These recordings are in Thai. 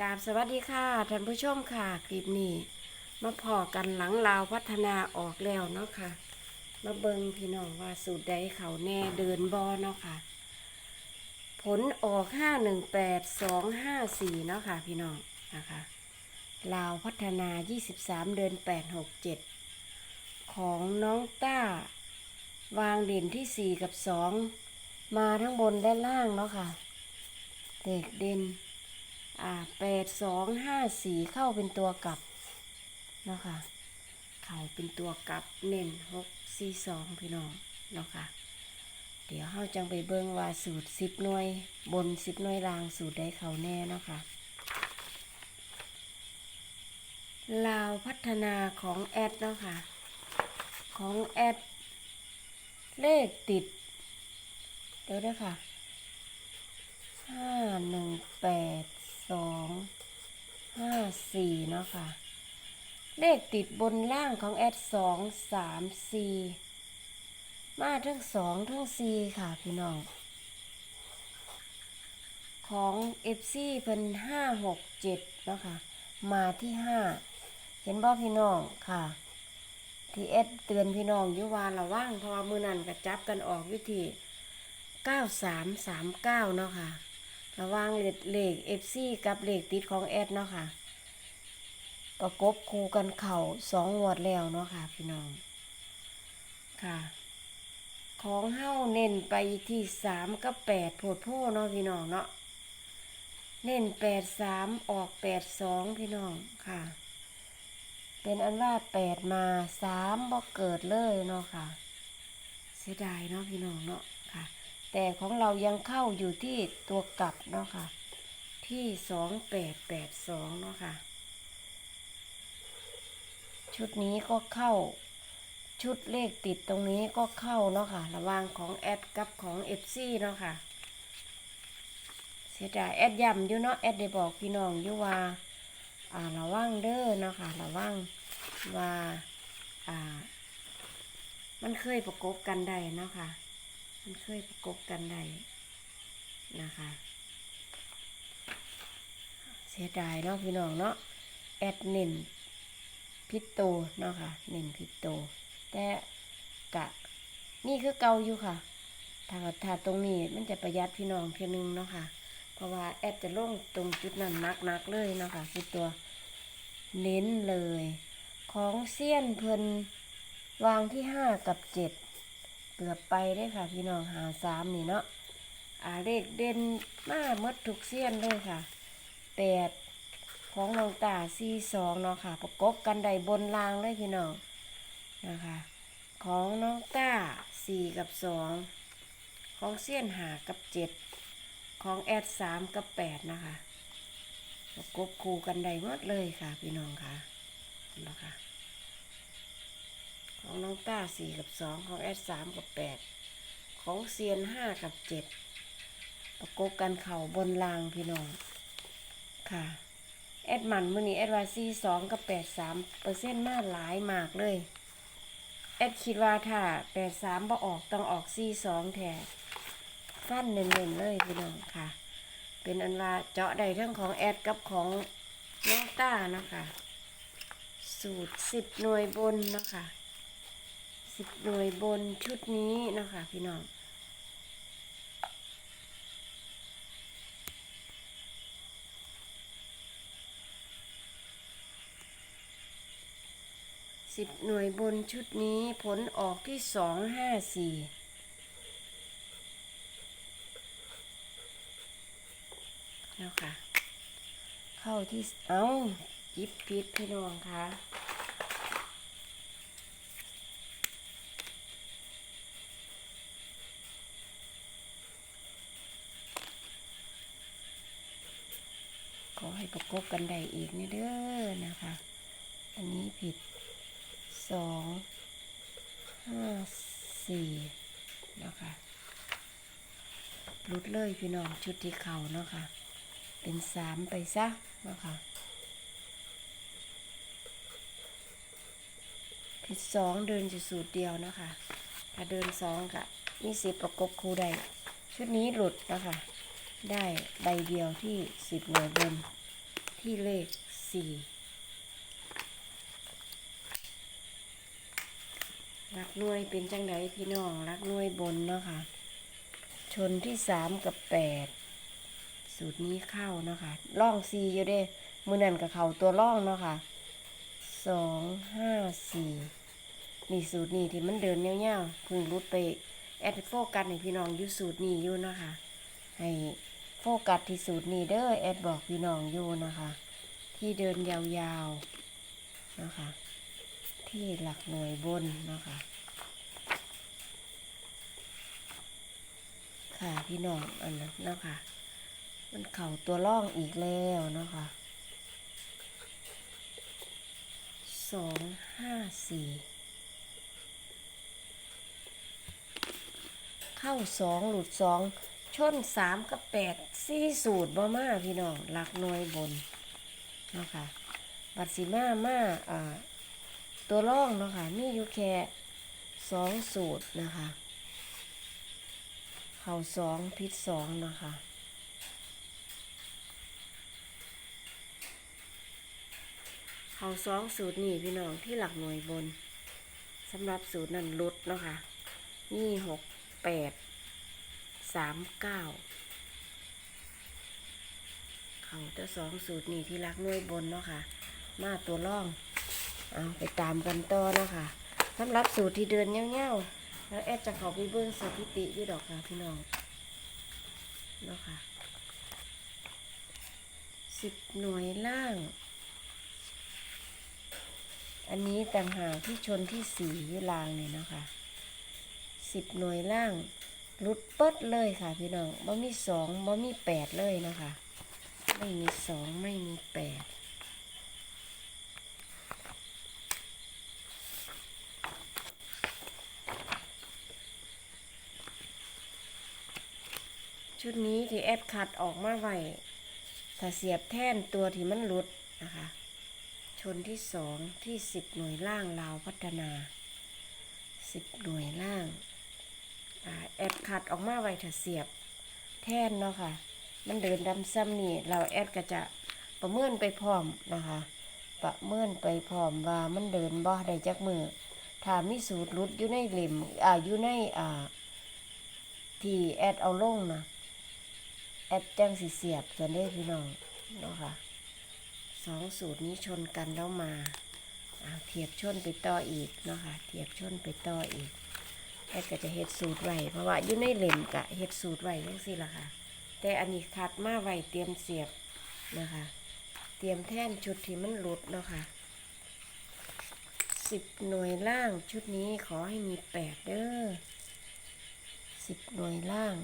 กราบสวัสดีค่ะท่านผู้ชมค่ะคลิปนี้มาพอกันหลังลาวพัฒนาออกแล้วเนาะค่ะ มาเบิงพี่น้องว่าสูตรใดเขาแน่เดินบอเนาะค่ะ ผลออกห้าหนึ่งแปดสองห้าสี่เนาะค่ะพี่น้องนะคะลาวพัฒนายี่สิบสามเดือนแปดหกเจ็ดของน้องต้าวางเด่นที่สี่กับสองมาทั้งบนและล่างเนาะค่ะ เด็กเด่น อ่าแปดสองห้าสี่เข้าเป็นตัวกลับเนาะค่ะเข่าเป็นตัวกลับเน้นหกสี่สองพี่น้องเนาะค่ะเดี๋ยวเฮาจังไปเบิ่งว่าสูตรสิบหน่วย บนสิบหน่วยรางสูตรใดเขาแน่เนาะค่ะลาวพัฒนาของแอดเนาะค่ะของแอดเลขติด เดี๋ยวด้วยค่ะห้าหนึ่งแปด สองห้าสี่เนาะค่ะ เลขติดบนล่างของแอดสองสามสี่มาทั้งสองทั้งสี่ค่ะพี่น้อง ของเอฟซีเป็นห้าหกเจ็ดเนาะค่ะมาที่ห้าเห็นบ่พี่น้องค่ะที่เอสเตือนพี่น้องยุวาระว่างเพราะว่ามือนั้นกระจับกันออกวิธีเก้าสามสามเก้าเนาะค่ะ ระว่างเลขเลขเอฟซีกับเลขติดของแอดเนาะค่ะ ประกบคู่กันเข่าสองงวดแล้วเนาะค่ะ พี่น้อง ค่ะ ของเฮ้าเน้นไปที่สามกับแปดโพดโพเนาะพี่น้องเนาะ เน้นแปดสามออกแปดสองพี่น้องค่ะ เป็นอันว่าแปดมาสามบ่เกิดเลยเนาะค่ะ เสียดายเนาะพี่น้องเนาะ แต่ของเรายังเข้าอยู่ที่ตัวกลับเนาะค่ะ ที่สองแปดแปดสองเนาะค่ะ ชุดนี้ก็เข้า ชุดเลขติดตรงนี้ก็เข้าเนาะค่ะ ระวางของแอดกับของเอฟซีเนาะค่ะ เสียดายแอดย้ำอยู่เนาะแอดได้บอกพี่น้องอยู่ว่าอ่าระวังเด้อเนาะค่ะ ระวังว่าอ่า มันเคยประกบกันได้เนาะค่ะ มันเคยประกบกันได้นะคะ เสียดายเนาะพี่น้องเนาะแอดเน้นพิษโตเนาะค่ะเน้นพิษโต แต่กะนี่คือเกาอยู่ค่ะ ถ้าถ้าตรงนี้มันจะประหยัดพี่น้องเพียงนึงเนาะค่ะ เพราะว่าแอดจะลงตรงจุดนั้นนักๆเลยเนาะค่ะคือตัวเน้นเลย ของเซียนเพิ่นวางที่ห้ากับเจ็ด เกือบไปได้ค่ะ พี่น้องหาสามนี่เนาะอ่าเลขเด่นมาเมดทุกเสี้ยนเลยค่ะแปดของน้องตาสี่สองเนาะค่ะ ประกบกันได้บนรางเลยพี่น้องนะคะ ของน้องต้าสี่กับสองของเสี้ยนหากับเจ็ดของแอดสามกับแปดนะคะประกบคู่กันได้หมดเลยค่ะ พี่น้องค่ะนะคะ ของน้องต้าสี่กับสองของแอดสามกับแปดของเซียนห้ากับเจ็ดประกบกันเข่าบนรางพี่น้องค่ะแอดมันมือนี้แอดวาซีสองกับแปดสามเปอร์เซ็นต์มากหลายมากเลยแอดคิดว่าถ้าแปดสามบ่ออกต้องออกซีสองแทนฟันเน้นๆเลยพี่น้องค่ะ เป็นอันว่าเจาะได้ทั้งของแอดกับของน้องต้านะคะสูตรสิบหน่วยบนนะคะ สิบหน่วยบนชุดนี้นะคะพี่น้องสิบหน่วยบนชุดนี้ผลออกที่สองห้าสี่แล้วค่ะ เข้าที่ เอาจิบพิษพี่น้องค่ะ ขอให้ประกบกันได้อีกนี่เด้อนะคะ อันนี้ผิดสองห้าสี่นะคะรุดเลยพี่น้องชุดที่เข่าเนาะค่ะ เป็นสามไปซะเนาะค่ะผิดสองเดินจะสูตรเดียวนะคะ ถ้าเดินสองกะมีสิบประกบคู่ใดชุดนี้หลุดนะคะ ได้ใบเดียวที่สิบหน่วยบนที่เลขสี่รักน่วยเป็นจังไดพี่น้องรักน่วยบนเนาะค่ะ ชนที่สามกับแปดสูตรนี้เข้าเนาะค่ะล่องสี่อยู่เด้มือนั่นกับเขาตัวล่องเนาะค่ะสองห้าสี่นี่สูตรนี้ที่มันเดินเงี้ยวๆพึ่งรุดไปแอดโฟกัสในพี่น้องอยู่สูตรนี้อยู่เนาะค่ะให้ ฟกัสที่สูตรนี้เด้อแอดบอกพี่น้องอยู่นะคะ ที่เดินยาวๆนะคะ ที่หลักหน่วยบนนะคะ ค่ะพี่น้องอันนั้นนะคะ มันเข่าตัวล่องอีกแล้วนะคะสองห้าสี่เข้าสองหลุดสอง ชนสามกับแปดสี่สูตรบ่มาพี่น้องหลักหน่วยบนเนาะคะบัตรสีมามาอ่าตัวล่องเนาะคะมีอยู่แค่สองสูตรนะคะเข่าสองพิษสองนะคะเข่าสองสูตรนี่พี่น้องที่หลักหน่วยบนสำหรับสูตรนั้นลดเนาะคะนี่หกแปด สามเก้าเขาแต่สองสูตรนี่ที่หลักน่วยบนเนาะค่ะ มาตัวล่องเอาไปตามกันต่อเนาะคะสำหรับสูตรที่เดินเงี้ยวๆแล้วแอดจะเขาไปเบิ้งสถิติอยู่ดอกค่ะพี่น้องเนาะค่ะสิบหน่วยล่าง อันนี้ต่างหากที่ชนที่สีลางเนี่ยเนาะคะสิบหน่วยล่าง หลุดเปิดเลยค่ะพี่น้องบ่มีสองบ่มีแปดเลยนะคะ ไม่มีสองไม่มีแปดชุดนี้ที่แอดคัดออกมาไว้ถ้าเสียบแท่นตัวที่มันหลุดนะคะ ชนที่สองที่สิบหน่วยล่างลาวพัฒนาสิบหน่วยล่าง แอดคัดออกมาไว้ถ้าเสียบแท่นเนาะค่ะ มันเดินดำซ้ำนี่เราแอดก็จะประเมินไปพร้อมนะคะ ประเมินไปพร้อมว่ามันเดินบ่ได้จักมือถ้ามีสูตรหลุดอยู่ในเหล่มอ่าอยู่ในอ่าที่แอดเอาลงนะแอดจังสิเสียบกันได้พี่น้องเนาะค่ะสองสูตรนี้ชนกันแล้วมาอ่าเทียบชนไปต่ออีกเนาะค่ะเทียบชนไปต่ออีก แอดก็จะเฮ็ดสูตรไว้เพราะว่าอยู่ในเล่มกะเฮ็ดสูตรไว้ยังสิล่ะค่ะ แต่อันนี้คัดมาไว้เตรียมเสียบนะคะ เตรียมแท่นชุดที่มันหลุดเนาะค่ะสิบหน่วยล่างชุดนี้ขอให้มีแปดเด้อสิบหน่วยล่าง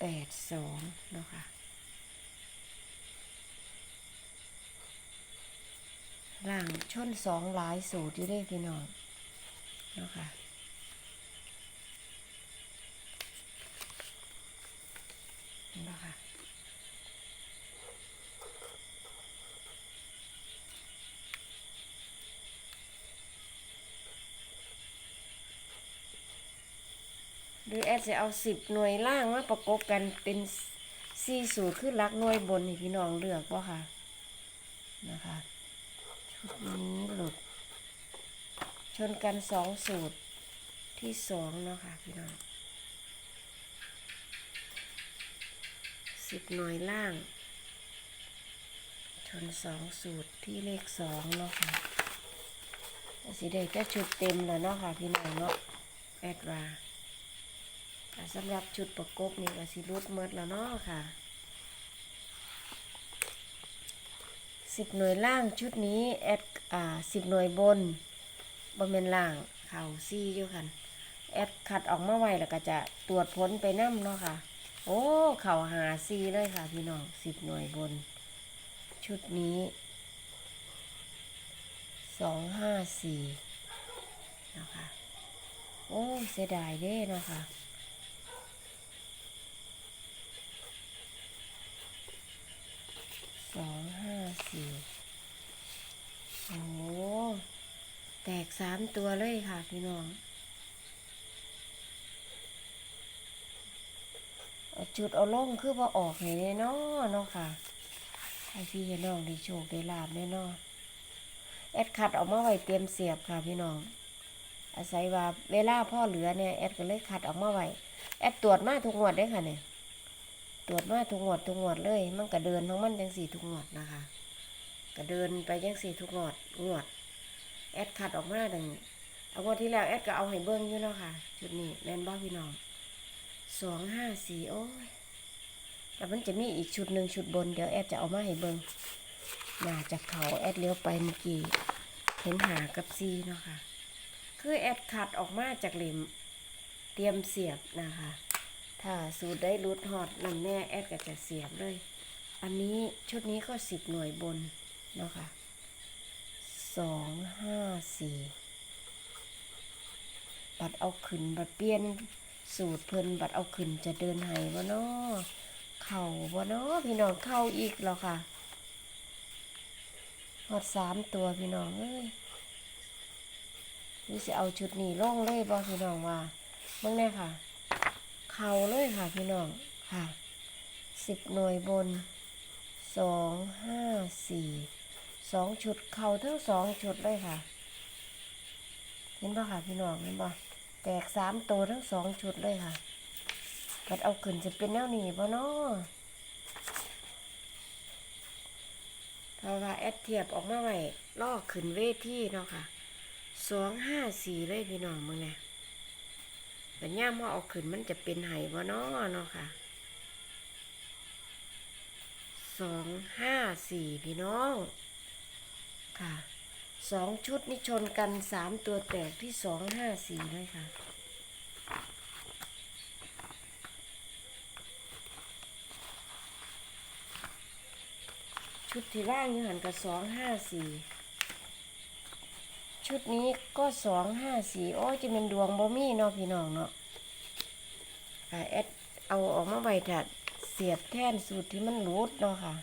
แปดสองเนาะค่ะ ล่างชนสองหลายสูตรอยู่ได้พี่น้อง นะค่ะเนะค่ะหรือแอดจะเอาสิบหน่วยล่างมาประกบกันเป็นสี่สูตรคือหลักหน่วยบนให้พี่น้องเลือกป่ะค่ะนะคะชุดนี้หลุด ชนกันสองสูตรที่สองเนาะค่ะพี่น้องสิบหน่วยล่าง ชนสองสูตรที่เลขสองเนาะค่ะสีแดงจะชุดเต็มแล้วเนาะค่ะพี่น้องเนาะแอดวาแต่สำหรับชุดประกบนี่ก็สิรุดเมดแล้วเนาะค่ะสิบหน่วยล่างชุดนี้แอดอ่าสิบหน่วยบน บนเป็นล่างเข่าซี่อยู่กันแอดคัดออกมาไว้แล้วก็จะตรวจผลไปน้ำเนาะค่ะ โอ้เข่าหาซี่เลยค่ะ พี่น้องสิบหน่วยบน ชุดนี้สองห้าสี่นะคะโอ้เสียดายเด้เนาะค่ะสองห้าสี่โอ้ แตกสามตัวเลยค่ะพี่น้องอจุดเอาล่งคือว่าออกให้แน่เนาะเนาะค่ะ ให้พี่ให้น้องได้โชคได้ลาบแน่นอนแอดคัดออกมาไว้เตรียมเสียบค่ะพี่น้อง อาศัยว่าเวลาพ่อเหลือเนี่ยแอดก็เลยคัดออกมาไว้แอดตรวจมาทุกงวดได้ค่ะเนี่ยตรวจมาทุกงวดทุกงวดเลย มันก็เดินของมันจังสี่ทุกงวดนะคะ ก็เดินไปจังสี่ทุกงวดงวด แอดคัดออกมาดังเอางวดที่แล้วแอดก็เอาให้เบิ้งอยู่เนาะค่ะ ชุดนี้แม่นบ้าพี่น้องสองห้าสี่โอ้ยแล้วมันจะมีอีกชุดหนึ่งชุดบนเดี๋ยวแอดจะเอามาให้เบิ้งน่าจะเขาแอดเลี้ยวไปเมื่อกี้เห็นหากับซีเนาะค่ะ คือแอดคัดออกมาจากเหลมเตรียมเสียบนะคะ ถ้าสูตรได้รูดฮอตนำแน่แอดก็จะเสียบเลย อันนี้ชุดนี้ก็สิบหน่วยบนเนาะค่ะ สองห้าสี่บัดเอาขึ้นบัดเปลี่ยนสูตรเพิ่นบัดเอาขึ้นจะเดินไห้บ่เนาะเข่าบ่เนาะพี่น้องเข้าอีกแล้วค่ะหอดสามตัวพี่น้องเอ้ยนี่สิเอาชุดนี้ล่องเลยบ่พี่น้องว่าเมื่อนี่ค่ะ เข่าเลยค่ะพี่น้องค่ะสิบหน่วยบนสองห้าสี่ สองชุดเข่าทั้งสองชุดเลยค่ะ เห็นป่ะค่ะพี่น้องเห็นป่ะแตกสามตัวทั้งสองชุดเลยค่ะกัดเอาขึ้นจะเป็นแนวนี้ป่ะเนาะเพราะว่าแอดเทียบออกมาไว้ล่อขึ้นเวทีเนาะค่ะสองห้าสี่เลยพี่น้องมึงเนี่ยแต่ย่ามาเอาขึ้นมันจะเป็นไห้บ่เนาะเนาะค่ะสองห้าสี่พี่น้อง ค่ะสองชุดนี่ชนกันสามตัวแตกที่สองห้าสี่เลยค่ะ ชุดที่ล่างยู่หันกับสองห้าสี่ชุดนี้ก็สองห้าสี่โอ้จะเป็นดวงบ่มีเนาะพี่น้องเนาะค่ะแอดเอาออกมาไว้ถัดเสียบแท่นสูตรที่มันรูดเนาะค่ะ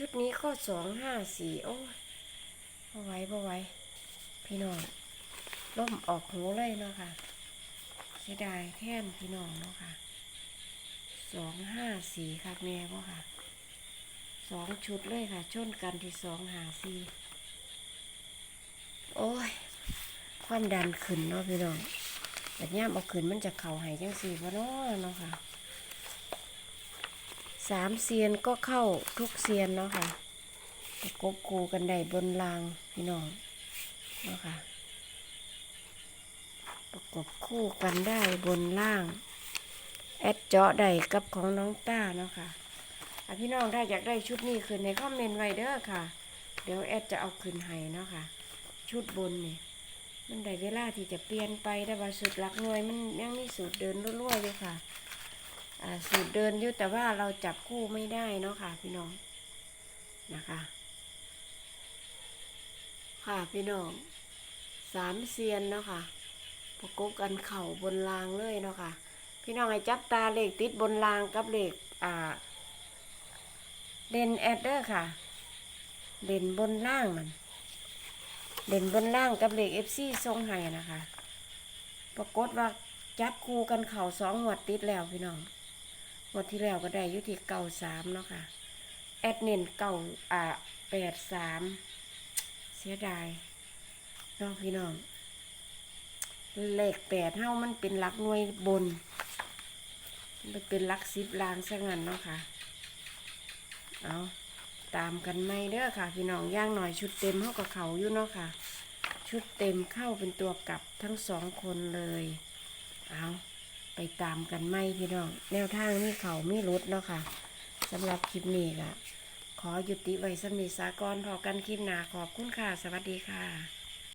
ชุดนี้ก็สองห้าสี่โอ้ยบ่ไว้บ่ไว้ พี่น้องล่มออกหูเลยเนาะค่ะเสียดายแท่นพี่น้องเนาะค่ะสองห้าสี่ค่ะแม่บ่ค่ะสองชุดเลยค่ะชนกันที่สองหาซีโอ้ย ความดันขึ้นเนาะพี่น้องแต่ย่ามเอาขึ้นมันจะเข่าหายจังสี่วะเนาะเนาะค่ะ สามเซียนก็เข้าทุกเซียนเนาะค่ะประกบคูกันได้บนรางพี่น้องเนาะค่ะประกบคู่กันได้บนล่าง แอดเจาะได้กับของน้องต้าเนาะค่ะอะพี่น้องถ้าอยากได้ชุดนี้ขึ้นในคอมเมนต์ไว้เด้อค่ะ เดี๋ยวแอดจะเอาขึ้นให้เนาะค่ะ ชุดบนนี่มันได้เวลาที่จะเปลี่ยนไปแต่ว่าสูตรหลักหน่วยมันยังมีสูตรเดินรั่วๆอยู่ค่ะ สูตรเดินอยู่แต่ว่าเราจับคู่ไม่ได้เนาะค่ะ พี่น้องนะคะ ค่ะพี่น้องสามเซียนเนาะค่ะประกบกันเข่าบนรางเลยเนาะค่ะ พี่น้องให้จับตาเลขติดบนรางกับเลขอ่าเด่นแอดเดอร์ค่ะ เด่นบนล่างมันเด่นบนล่างกับเหล็กเอฟซีทรงไห้นะคะ ปรากฏว่าจับคู่กันเข่าสองหัวดติดแล้วพี่น้อง หัวดที่แล้วก็ได้อยุติเก่าสามเนาะค่ะ แอดเน้นเก่าอ่าแปดสามเสียดายเน้องพี่น้อง เลขแปดเท่ามันเป็นหลักหน่วยบน มันเป็นหลักสิบลางซะงั้นเนาะค่ะ เอาตามกันไหมเด้อค่ะ พี่น้องย่างหน่อยชุดเต็มเข้ากับเขาอยู่เนาะค่ะ ชุดเต็มเข้าเป็นตัวกลับทั้งสองคนเลย เอา ไปตามกันไหมพี่น้อง แนวทางนี่เขาไม่ลดเนาะค่ะสำหรับคลิปนี้ค่ะขอยุติไว้สำนีสากรพอกันคลิปหนาขอบคุณค่ะ สวัสดีค่ะ